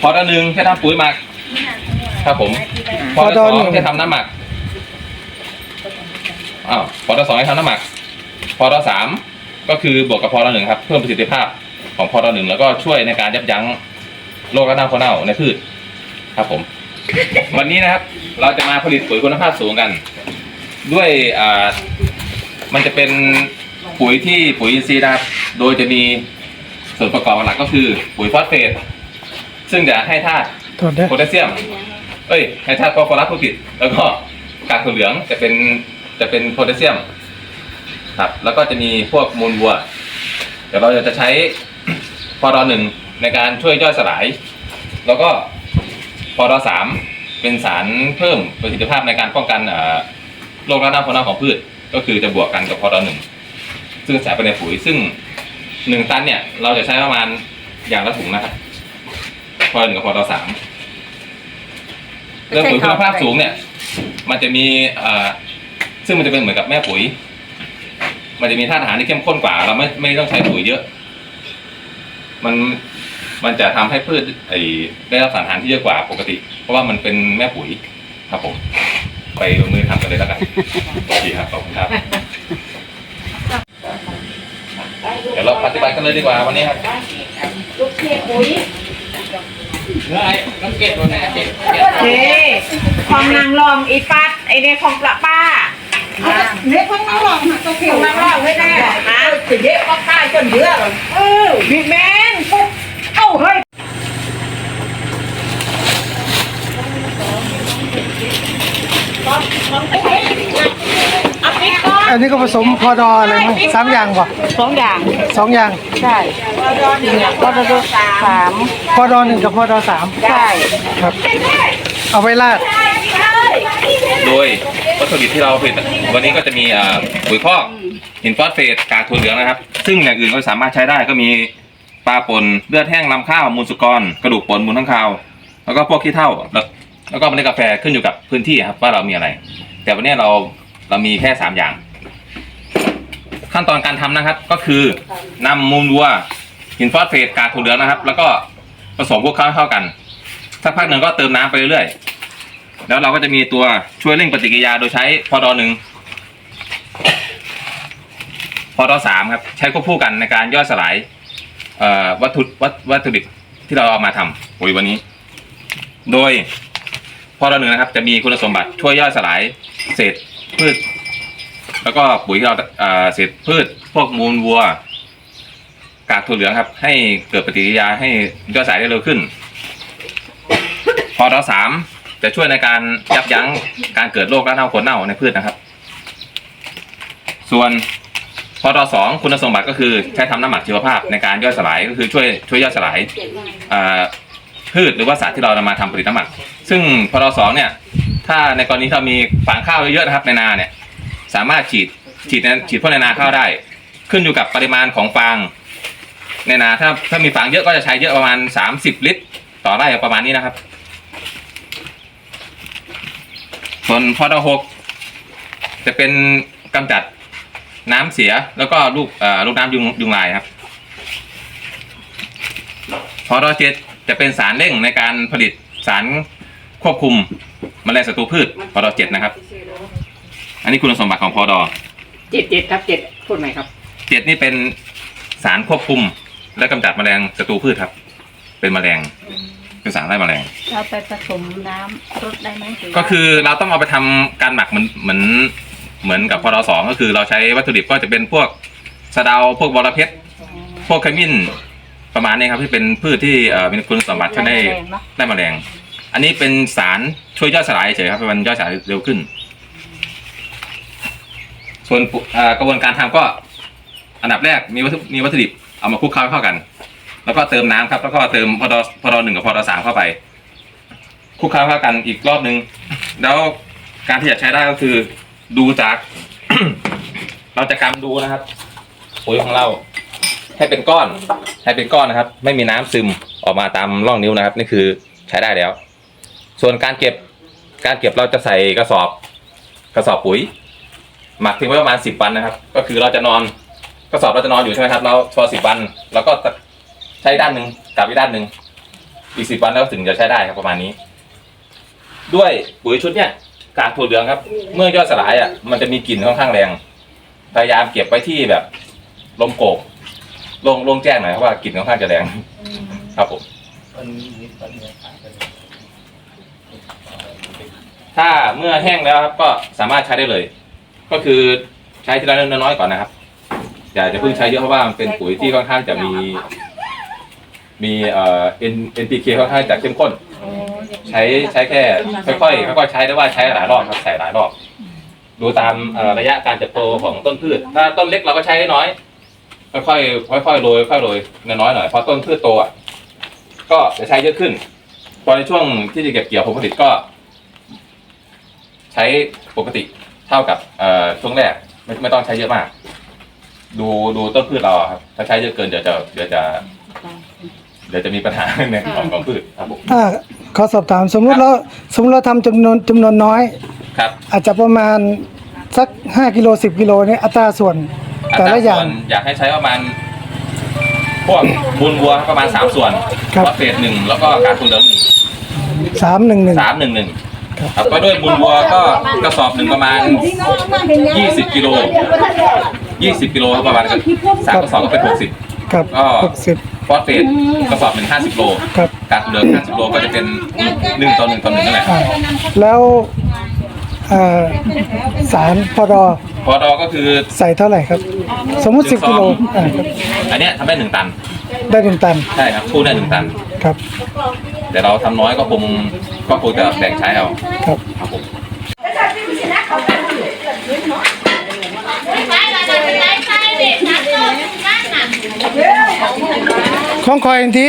พอดอหนึ่งแค่ทำปุ๋ยหมัก ครับผม พอดอสองแค่ทำน้ำหมักอ้าวพอดอสองให้ทำน้ำหมัก พอดอสามก็คือบวกกับพอดอหนึ่งครับ เพิ่มประสิทธิภาพของพอดอหนึ่งแล้วก็ช่วยในการยับยั้งโรคระนาโคนเน่าในพืชครับผม วันนี้นะครับ เราจะมาผลิตปุ๋ยคุณภาพสูงกัน ด้วยอ่ามันจะเป็นปุ๋ยที่ปุ๋ยอินทรีย์นะครับ โดยจะมีส่วนประกอบหลักก็คือปุ๋ยฟอสเฟต ซึ่งจะให้ธาตุตรวจได้โพแทสเซียม เอ้ยให้ธาตุฟอสฟอรัสผู้ผิด แล้วก็กากถั่วเหลืองจะเป็นจะเป็นโพแทสเซียมครับแล้วก็จะมีพวกมูลวัว เดี๋ยวเราจะใช้พอดอหนึ่งในการช่วยย่อยสลาย แล้วก็พอดอสามเป็นสารเพิ่มประสิทธิภาพในการป้องกันเอ่อโรคระนาโคนเน่าของพืช ก็คือจะบวกกันกับพอดอหนึ่งซึ่งใส่ไปในปุ๋ยซึ่งหนึ่งตันเนี่ย เราจะใช้ประมาณอย่างละถุงนะครับ พอหนึ่งกับพอดอสามเรื่องปุ๋ยคุณภาพสูงเนี่ย มันจะมีเอ่อซึ่งมันจะเป็นเหมือนกับแม่ปุ๋ย มันจะมีธาตุอาหารที่เข้มข้นกว่า เราไม่ไม่ต้องใช้ปุ๋ยเยอะ มันมันจะทำให้พืชไอได้รับสารอาหารที่เยอะกว่าปกติ เพราะว่ามันเป็นแม่ปุ๋ยครับผม ไปลงมือทำกันเลยแล้วกันดีครับขอบคุณครับเดี๋ยวเราปฏิบัติกันเลยดีกว่าวันนี้ครับลูกเทียปุ๋ย น้ำเกล็ดตัวไหนเกล็ดเฮ้ของนางรองอีปัดไอเด็กของประป้าเนี่ยคนนั่งรอมาตัวเขีขยวองนางรองไม่ได้เหรอฮะจะเยอะก็ใกล้จนเยอะเลยเออพี่แมนปุ๊บเอ้าเฮ้ย เอาไป ก่อนอันนี้ก็ผสมพอดออะไรมั้งสามอย่างป่ะสองอย่างสองอย่างใช่พอดอหนึ่งพอดอสามพอดอหนึ่งกับพอดอสามใช่ครับ เอาไว้ราดโดยวัตถุดิบที่เราผลิตวันนี้ก็จะมีอ่าปุ๋ยคอกหินฟอสเฟตกากถั่วเหลืองนะครับ ซึ่งอย่างอื่นก็สามารถใช้ได้ก็มีปลาป่นเลือดแห้งลำข้าวมูลสุกร กระดูกป่นมูลทั้างคาว แล้วก็พวกขี้เถ้าแล้วแล้วก็เมล็ดกาแฟขึ้นอยู่กับพื้นที่ครับว่าเรามีอะไร แต่วันนี้เราเรามีแค่สามอย่าง ขั้นตอนการทำนะครับ ก็คือนำมูลวัวหินฟอสเฟตกากถั่วเหลืองนะครับ แล้วก็ผสมพวกเขาให้เข้ากันสักพักหนึ่งก็เติมน้ำไปเรื่อยๆแล้วเราก็จะมีตัวช่วยเร่งปฏิกิริยาโดยใช้พอดอหนึ่งพอดอสามครับใช้ควบคู่กันในการย่อยสลายวัตถุวัตวัตถุดิบที่เราเอามาทำปุ๋ยวันนี้ โดยพอดอหนึ่งนะครับ จะมีคุณสมบัติช่วยย่อยสลายเศษพืช แล้วก็ปุ๋ยที่เราเอ่อเศษพืชพวกมูลวัว กากถั่วเหลืองครับ ให้เกิดปฏิกิริยาให้ย่อยสลายได้เร็วขึ้น พอดอสามจะช่วยในการยับยั้งการเกิดโรคระเน่าโคนเน่าในพืชนะครับ ส่วนพอดอสองคุณสมบัติก็คือใช้ทำน้ำหมักชีวภาพในการย่อยสลายก็คือช่วยช่วยย่อยสลายพืชหรือว่าสารที่เรานำมาทำผลิตน้ำหมัก ซึ่งพอดอสองเนี่ย ถ้าในกรณีที่เรามีฟางข้าวเยอะๆนะครับในนาเนี่ย สามารถฉีดฉีดในฉีดพ่นในนาข้าวได้ ขึ้นอยู่กับปริมาณของฟางในนาถ้าถ้ามีฟางเยอะก็จะใช้เยอะประมาณ 30 ลิตร ต่อไร่ประมาณนี้นะครับ ส่วนพอดหกจะเป็นกำจัดน้ำเสียแล้วก็ลูกเอ่อลูกน้ำยุงยุงลายครับพอดเจ็ดจะเป็นสารเร่งในการผลิตสารควบคุมแมลงศัตรูพืชพอดเจ็ดนะครับ อันนี้คุณสมบัติของพอดเจ็ดเจ็ดครับเจ็ดพูดไหมครับ เจ็ดนี่เป็นสารควบคุม และกำจัดแมลงศัตรูพืชครับ เป็นแมลงคือสารไล่แมลง เราไปผสมน้ำรดได้ไหมหรืว่าก็คือเราต้องเอาไปทำการหมักเหมือนเหมือนเหมือนกับพอดสองก็คือเราใช้วัตถุดิบก็จะเป็นพวกสะเดาพวกบอระเพ็ดพวกขมิ้นประมาณนี้ครับที่เป็นพืชที่เอ่อมีคุณสมบัติช่วยได้ แรงเนอะได้แมลง อันนี้เป็นสารช่วยย่อยสลายเฉยครับให้มันย่อยสลายเร็วขึ้น ส่วนกระบวนการทำก็อันดับแรกมีวัตถุมีวัตถุดิบเอามาคลุกเคล้าเข้ากัน แล้วก็เติมน้ำครับ แล้วก็เติมพอดพอดหนึ่งกับพอดสามเข้าไปคลุกเคล้าเข้ากันอีกรอบนึง แล้วการที่จะใช้ได้ก็คือดูจาก เราจะกำดูนะครับปุ๋ยของเราให้เป็นก้อน ให้เป็นก้อนนะครับ ไม่มีน้ำซึมออกมาตามร่องนิ้วนะครับ นี่คือใช้ได้แล้ว ส่วนการเก็บการเก็บเราจะใส่กระสอบ กระสอบปุ๋ย หมักทิ้งไว้ประมาณสิบวันนะครับ ก็คือเราจะนอนกระสอบเราจะนอนอยู่ใช่ไหมครับเราพอสิบวันเราก็ใช้ด้านหนึ่งกลับอีกด้านหนึ่งอีกสิบวันแล้วถึงจะใช้ได้ครับประมาณนี้ ด้วยปุ๋ยชุดเนี้ยกากถั่วเหลืองครับ เมื่อย่อยสลายอะมันจะมีกลิ่นค่อนข้างแรงพยายามเก็บไว้ที่แบบลมโกกลงลงแจ้งหน่อยเพราะว่ากลิ่นค่อนข้างจะแรงครับผมถ้าเมื่อแห้งแล้วครับก็สามารถใช้ได้เลย ก็คือใช้ทีละน้อยๆก่อนนะครับอย่าจะเพิ่งใช้เยอะเพราะว่ามันเป็นปุ๋ยที่ค่อนข้างจะมี มีเอ่อ N NPK ค่อนข้างจะเข้มข้น ใช้ใช้แค่ค่อยๆค่อยๆใช้ได้ว่าใช้หลายรอบครับใส่หลายรอบ ดูตามเอ่อระยะการเติบโตของต้นพืช ถ้าต้นเล็กเราก็ใช้น้อยค่อยๆค่อยๆโรยค่อยๆโรยน้อยๆหน่อยพอต้นพืชโตอะก็จะใช้เยอะขึ้น ตอนในช่วงที่จะเก็บเกี่ยวผลผลิตก็ ใช้ปกติ เท่ากับเอ่อช่วงแรกไม่ไม่ต้องใช้เยอะมาก ดูดูต้นพืชเราอะครับ ถ้าใช้เยอะเกินเดี๋ยวจะเดี๋ยวจะ เดี๋ยวจะมีปัญหาในของของพืชครับผม ถ้าขอสอบถามสมมุติเราสมมติเราทำจำนวนจำนวนน้อย ครับอาจจะประมาณสัก 5 กิโล 10 กิโลเนี่ยอัตราส่วนแต่ละอย่าง ส่วนอยากให้ใช้ประมาณ พวกมูลวัวประมาณสามส่วนครับฟอสเฟตหนึ่งแล้วก็การคุณเหลืองหนึ่งสามหนึ่งหนึ่งสามหนึ่งหนึ่ง ครับครับก็ด้วยมูลวัวก็กระสอบหนึ่งประมาณยี่สิบกิโลยี่สิบกิโลครับประมาณสามกระสอบก็เป็นหกสิบครับก็ หกสิบ ฟอสเฟตกระสอบหนึ่งห้าสิบโลครับ การคุณเหลืองห้าสิบโลก็จะเป็นหนึ่งต่อหนึ่งต่อหนึ่งนั่นแหละอ่าแล้วเอ่อสารพอดอพอดอก็คือ ใส่เท่าไหร่ครับ สมมุติ 10กิโลอ่าครับอันเนี้ยทำได้หนึ่งตัน ได้หนึ่งตันใช่ครับคู่ได้หนึ่งตัน ครับ แต่เราทำน้อยก็คงก็คงจะแบ่งใช้เอาครับครับผมของคอยทันที